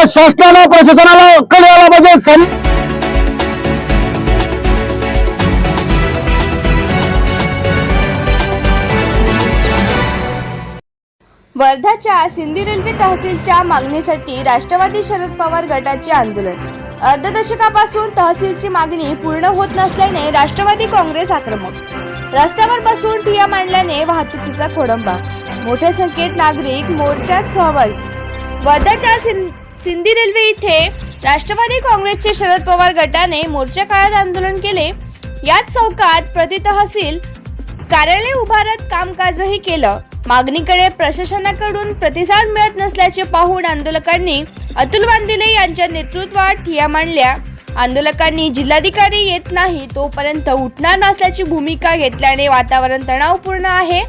ह्या शासनाला प्रशासनाला कळायला पाहिजे. वर्धाच्या सिंधी रेल्वे तहसीलच्या मागणीसाठी राष्ट्रवादी शरद पवार गटाचे आंदोलन. अर्धदशकापासून तहसीलची मागणी पूर्ण होत नसल्याने राष्ट्रवादी काँग्रेस आक्रमक. रस्त्यावर बसून ठिया मांडल्याने वाहतुकीचा खोडंबा. मोठ्या संख्येत नागरिक मोर्चात सहभागी. वर्धाच्या सिंधी रेल्वे इथे राष्ट्रवादी काँग्रेसचे शरद पवार गटाने मोर्चा काळात आंदोलन केले. याच चौकात प्रति तहसील कार्यालय उभारत कामकाजही केलं. मागणीकडे प्रशासनाकडून प्रतिसाद मिळत नसल्याचे पाहून आंदोलकांनी अतुल वांदिले यांच्या नेतृत्वात ठिया मांडल्या. आंदोलकांनी जिल्हाधिकारी येत नाही तोपर्यंत उठणार नसल्याची भूमिका घेतल्याने वातावरण तणावपूर्ण आहे.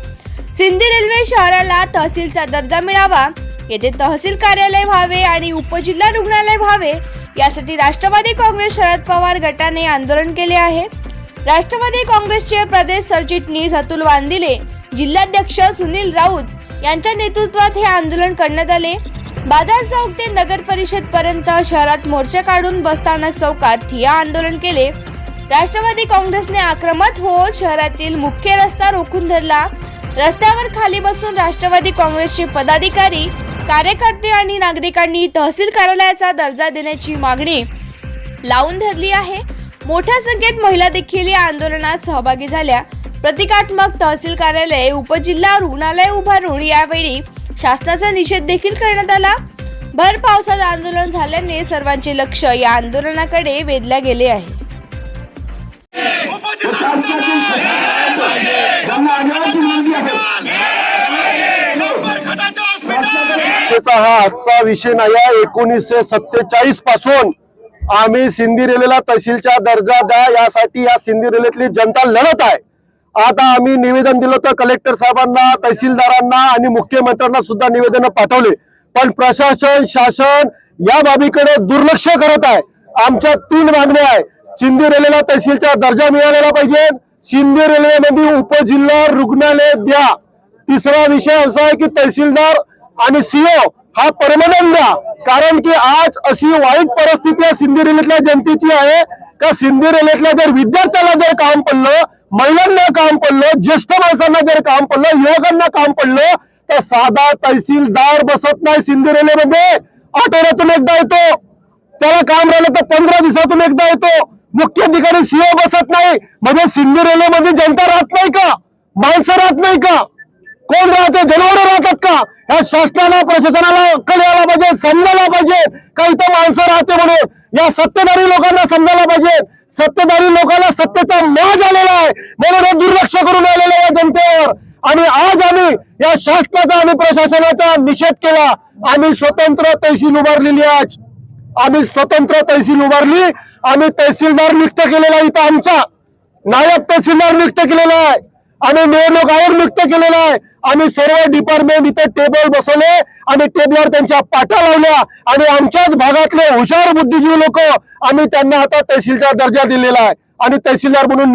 सिंधी रेल्वे शहराला तहसीलचा दर्जा मिळावा येथे तहसील कार्यालय व्हावे आणि उपजिल्हा रुग्णालय व्हावे यासाठी राष्ट्रवादी काँग्रेस शरद पवार गटाने आंदोलन केले आहे. राष्ट्रवादी काँग्रेसचे प्रदेश सरचिटणीस अतुल वांदिले जिल्हाध्यक्ष सुनील राऊत यांच्या नेतृत्वात हे आंदोलन करण्यात आले. बाजार चौक ते नगर परिषद पर्यंत शहरात मोर्चा काढून बसस्थानक चौकात ठिया आंदोलन केले. राष्ट्रवादी काँग्रेसने आक्रमक होत शहरातील मुख्य रस्ता रोखून धरला. रस्त्यावर खाली बसून राष्ट्रवादी काँग्रेसचे पदाधिकारी कार्यकर्ते आणि नागरिकांनी तहसील कार्यालयाचा दर्जा देण्याची मागणी लावून धरली आहे. मोठ्या संख्येत महिला देखील या आंदोलनात सहभागी झाल्या. प्रतिकात्मक तहसील कार्यालय उपजिल्हा रुग्णालय उभारून यावेळी शासनाचा निषेध देखील करण्यात आला. भर पावसात आंदोलन झाल्याने सर्वांचे लक्ष या आंदोलनाकडे वेधल्या गेले आहे. त्याचा हा आजचा विषय नाही आहे एकोणीसशे सत्तेचाळीसपासून आम्ही सिंधी रेल्वेला तहसीलचा दर्जा द्या यासाठी या सिंधी रेल्वेतली जनता लढत आहे. आता आम्ही निवेदन दिलं होतं कलेक्टर साहेबांना तहसीलदारांना आणि मुख्यमंत्र्यांना सुद्धा निवेदन पाठवले. पण प्रशासन शासन या बाबीकडे दुर्लक्ष करत आहे. आमच्या तीन मागण्या आहे सिंधी रेल्वेला तहसीलचा दर्जा मिळालेला पाहिजे. सिंधी रेल्वेमध्ये उपजिल्हा रुग्णालय द्या. तिसरा विषय असा आहे की तहसीलदार आणि सीओ हा परमनंट द्या कारण की आज अशी वाईट परिस्थिती सिंधी रेल्वेतल्या जनतेची आहे. का सिंधी रेल्वेतल्या जर विद्यार्थ्याला जर काम पडलं महिलांना काम पडलं ज्येष्ठ माणसांना जर काम पडलं युवकांना काम पडलं तर साधा तहसीलदार बसत नाही सिंधी रेल्वेमध्ये. आठवड्यातून एकदा येतो. त्याला काम राहिलं तर पंधरा दिवसातून एकदा येतो. मुख्य अधिकारी सीओ बसत नाही. म्हणजे सिंधी रेल्वेमध्ये जनता राहत नाही का? माणसं राहत नाही का? कोण राहते? जनावर ह्या शासनाला प्रशासनाला कळायला पाहिजे समजायला पाहिजे. का इथं माणसं राहते म्हणून. या सत्तेधारी लोकांना समजायला पाहिजे. सत्तेधारी लोकांना सत्तेचा माज आलेला आहे. म्हणून हे दुर्लक्ष करून आलेलं आहे या जनतेवर. आणि आज आम्ही या शासनाचा आणि प्रशासनाचा निषेध केला. आम्ही स्वतंत्र तहसील उभारलेली आज. आम्ही स्वतंत्र तहसील उभारली. आम्ही तहसीलदार नियुक्त केलेला आहे इथं आमचा. नायब तहसीलदार नियुक्त केलेला आहे. आम्ही निवडणूक आयोग नियुक्त केलेला आहे. आम्ही सर्व डिपार्टमेंट इथे टेबल बसवले आणि टेबलवर त्यांच्या पाट्या लावल्या आणि आमच्याच भागातले हुशार बुद्धिजीवी लोक आम्ही त्यांना आता तहसीलदार दर्जा दिलेला आहे. आणि तहसीलदार म्हणून